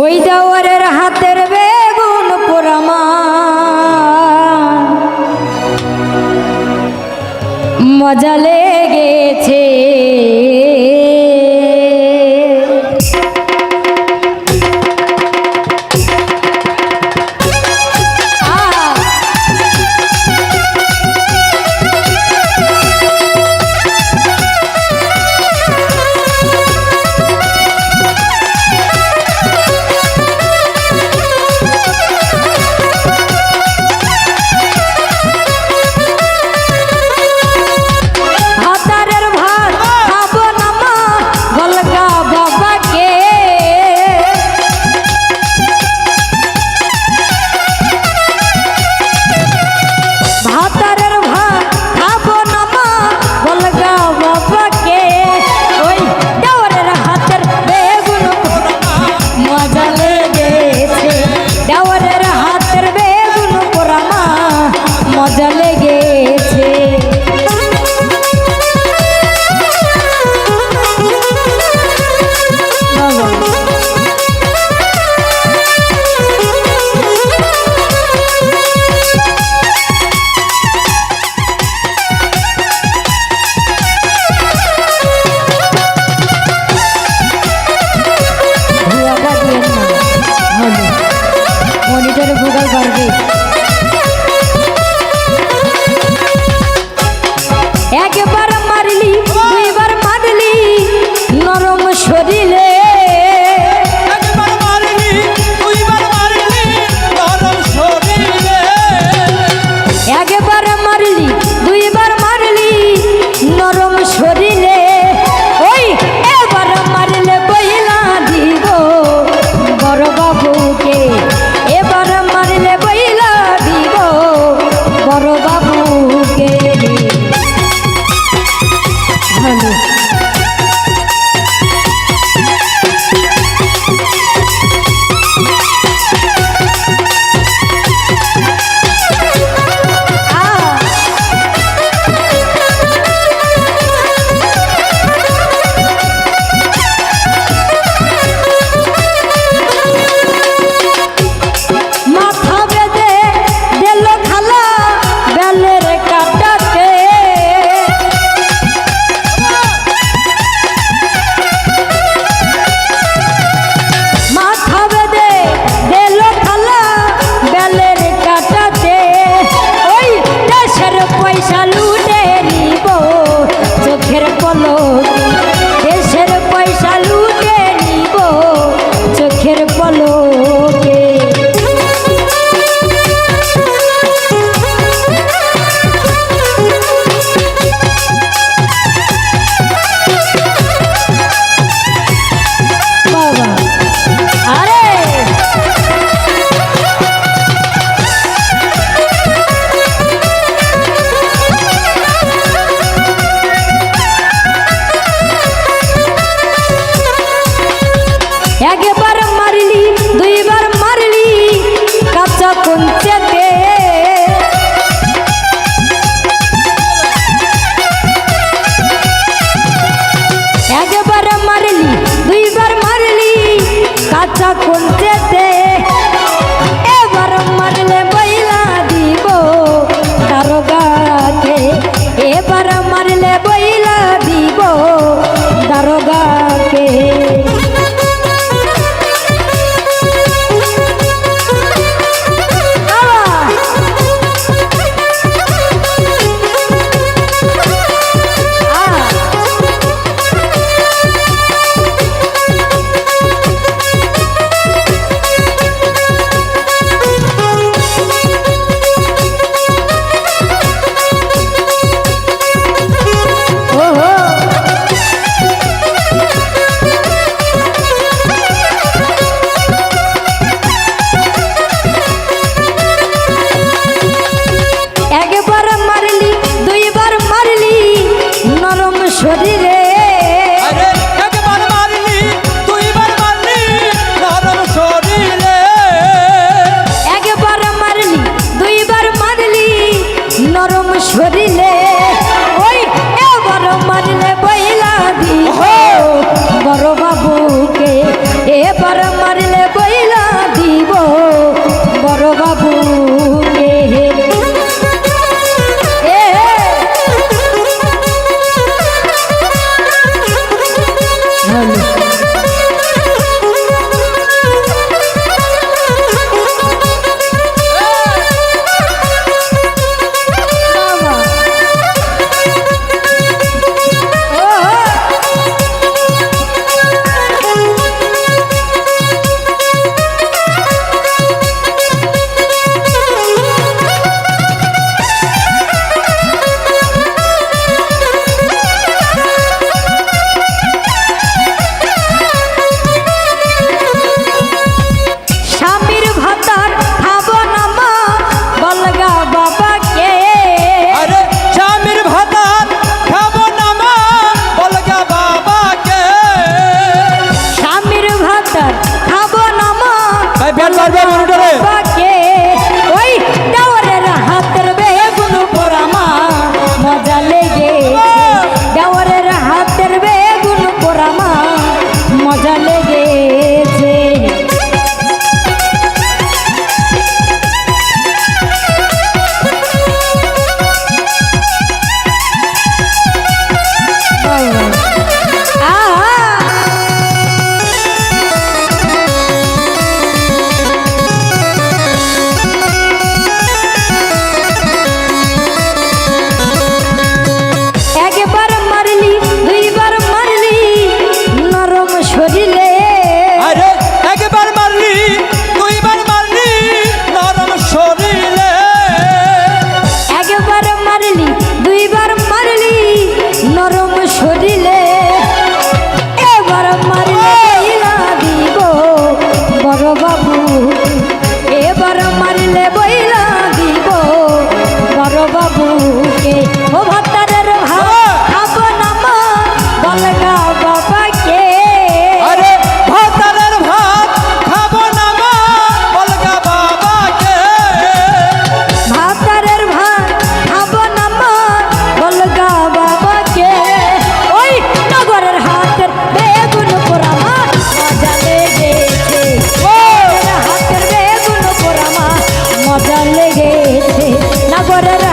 ওই দেওয়ারের হাতের বেগুন পোড়ামা। মজালে জোরে ভোগাল পারবে এবার শরীরে। একবার মারলি দুইবার মারলি নরম শরীরে। একবার মারলি দুইবার মারলি নরম শরীরে। por